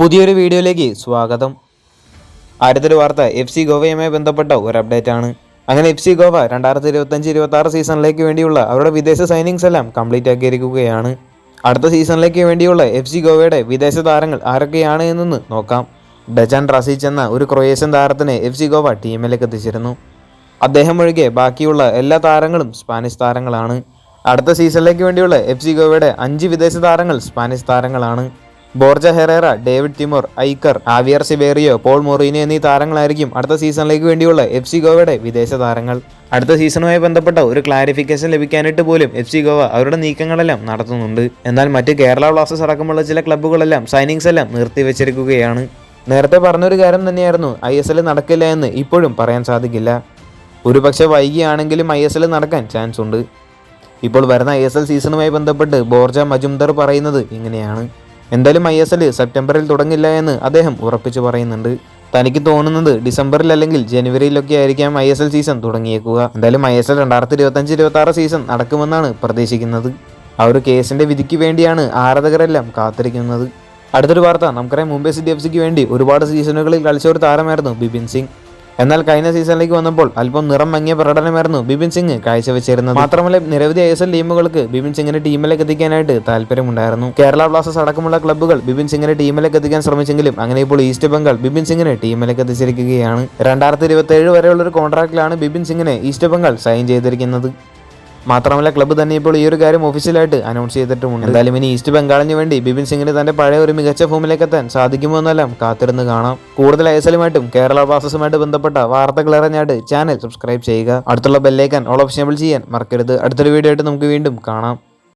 പുതിയൊരു വീഡിയോയിലേക്ക് സ്വാഗതം. അടുത്തൊരു വാർത്ത എഫ് സി ഗോവയുമായി ബന്ധപ്പെട്ട ഒരു അപ്ഡേറ്റ് ആണ്. അങ്ങനെ എഫ് സി ഗോവ രണ്ടായിരത്തി ഇരുപത്തഞ്ച് ഇരുപത്തി ആറ് സീസണിലേക്ക് വേണ്ടിയുള്ള അവരുടെ വിദേശ സൈനിങ്സ് എല്ലാം കംപ്ലീറ്റ് ആക്കിയിരിക്കുകയാണ്. അടുത്ത സീസണിലേക്ക് വേണ്ടിയുള്ള എഫ് സി ഗോവയുടെ വിദേശ താരങ്ങൾ ആരൊക്കെയാണ് എന്നൊന്ന് നോക്കാം. ഡജാൻ റസീച്ച് എന്ന ഒരു ക്രൊയേഷ്യൻ താരത്തിനെ എഫ് സി ഗോവ ടീമിലേക്ക് എത്തിച്ചിരുന്നു. അദ്ദേഹം ഒഴികെ ബാക്കിയുള്ള എല്ലാ താരങ്ങളും സ്പാനിഷ് താരങ്ങളാണ്. അടുത്ത സീസണിലേക്ക് വേണ്ടിയുള്ള എഫ് സി ഗോവയുടെ അഞ്ച് വിദേശ താരങ്ങൾ സ്പാനിഷ് താരങ്ങളാണ്. Borja Herrera David Timor Iker Javier Siverio Paul Moreno എന്നീ താരങ്ങളായിരിക്കും അടുത്ത സീസണിലേക്ക് വേണ്ടിയുള്ള എഫ് സി ഗോവയുടെ വിദേശ താരങ്ങൾ. അടുത്ത സീസണുമായി ബന്ധപ്പെട്ട ഒരു ക്ലാരിഫിക്കേഷൻ ലഭിക്കാനായിട്ട് പോലും എഫ് സി ഗോവ അവരുടെ നീക്കങ്ങളെല്ലാം നടത്തുന്നുണ്ട്. എന്നാൽ മറ്റ് കേരള ബ്ലാസ്റ്റേഴ്സ് അടക്കമുള്ള ചില ക്ലബ്ബുകളെല്ലാം സൈനിങ്സ് എല്ലാം നിർത്തിവെച്ചിരിക്കുകയാണ്. നേരത്തെ പറഞ്ഞൊരു കാര്യം തന്നെയായിരുന്നു ഐ എസ് എൽ നടക്കില്ല എന്ന് ഇപ്പോഴും പറയാൻ സാധിക്കില്ല. ഒരുപക്ഷെ വൈകിയാണെങ്കിലും ഐ എസ് എൽ നടക്കാൻ ചാൻസ് ഉണ്ട് ഇപ്പോൾ വരുന്ന ഐ എസ് എൽ സീസണുമായി ബന്ധപ്പെട്ട് ബോർജ മജുംദർ പറയുന്നത് ഇങ്ങനെയാണ്. എന്തായാലും ഐ എസ് എൽ സെപ്റ്റംബറിൽ തുടങ്ങില്ല എന്ന് അദ്ദേഹം ഉറപ്പിച്ചു പറയുന്നുണ്ട്. തനിക്ക് തോന്നുന്നത് ഡിസംബറിൽ അല്ലെങ്കിൽ ജനുവരിയിലൊക്കെ ആയിരിക്കാം ഐ എസ് എൽ സീസൺ തുടങ്ങിയേക്കുക. എന്തായാലും ഐ എസ് എൽ രണ്ടായിരത്തി ഇരുപത്തഞ്ച് ഇരുപത്തി ആറ് സീസൺ നടക്കുമെന്നാണ് പ്രതീക്ഷിക്കുന്നത്. ആ ഒരു കേസിന്റെ വിധിക്ക് വേണ്ടിയാണ് ആരാധകരെല്ലാം കാത്തിരിക്കുന്നത്. അടുത്തൊരു വാർത്ത നമുക്കറിയാം മുംബൈ സിറ്റി എഫ് സിക്ക് വേണ്ടി ഒരുപാട് സീസണുകളിൽ കളിച്ച ഒരു താരമായിരുന്നു ബിപിൻ സിംഗ്. എന്നാൽ കഴിഞ്ഞ സീസണിലേക്ക് വന്നപ്പോൾ അല്പം നിറം മങ്ങിയ പ്രകടനമായിരുന്നു ബിപിൻ സിംഗ് കാഴ്ചവെച്ചിരുന്നത്. മാത്രമല്ല നിരവധി ഐ എസ് എൽ ടീമുകൾക്ക് ബിപിൻ സിംഗിനെ ടീമിലേക്ക് എത്തിക്കാനായിട്ട് താല്പര്യമുണ്ടായിരുന്നു. കേരള ബ്ലാസ്റ്റേഴ്സ് അടക്കമുള്ള ക്ലബ്ബുകൾ ബിപിൻ സിംഗിനെ ടീമിലേക്ക് എത്തിക്കാൻ ശ്രമിച്ചെങ്കിലും അങ്ങനെ ഇപ്പോൾ ഈസ്റ്റ് ബംഗാൾ ബിപിൻ സിംഗിനെ ടീമിലേക്ക് എത്തിച്ചിരിക്കുകയാണ്. രണ്ടായിരത്തി ഇരുപത്തി ഏഴ് വരെയുള്ള ഒരു കോൺട്രാക്റ്റിലാണ് ബിപിൻ സിംഗിനെ ഈസ്റ്റ് ബംഗാൾ സൈൻ ചെയ്തിരിക്കുന്നത്. മാത്രമല്ല ക്ലബ്ബ് തന്നെ ഇപ്പോൾ ഈ ഒരു കാര്യം ഒഫീഷ്യലായിട്ട് അനൗൺസ് ചെയ്തിട്ടുമുണ്ട്. എന്തായാലും ഇനി ഈസ്റ്റ് ബംഗാളിന് വേണ്ടി ബിപിൻ സിംഗിന് തന്റെ പഴയ ഒരു മികച്ച ഫോമിലേക്ക് എത്താൻ സാധിക്കുമോ എന്നെല്ലാം കാത്തിരുന്ന് കാണാം. കൂടുതൽ ഐ എസ് എല്ലുമായിട്ടും കേരള ബ്ലാസ്റ്റേഴ്സുമായിട്ട് ബന്ധപ്പെട്ട വാർത്തകൾ അറിഞ്ഞായിട്ട് ചാനൽ സബ്സ്ക്രൈബ് ചെയ്യുക. അടുത്തുള്ള ബെല്ലേക്കാൻ ഓൾ ഓപ്ഷനബിൾ ചെയ്യാൻ മറക്കരുത്. അടുത്തൊരു വീഡിയോ ആയിട്ട് നമുക്ക് വീണ്ടും കാണാം.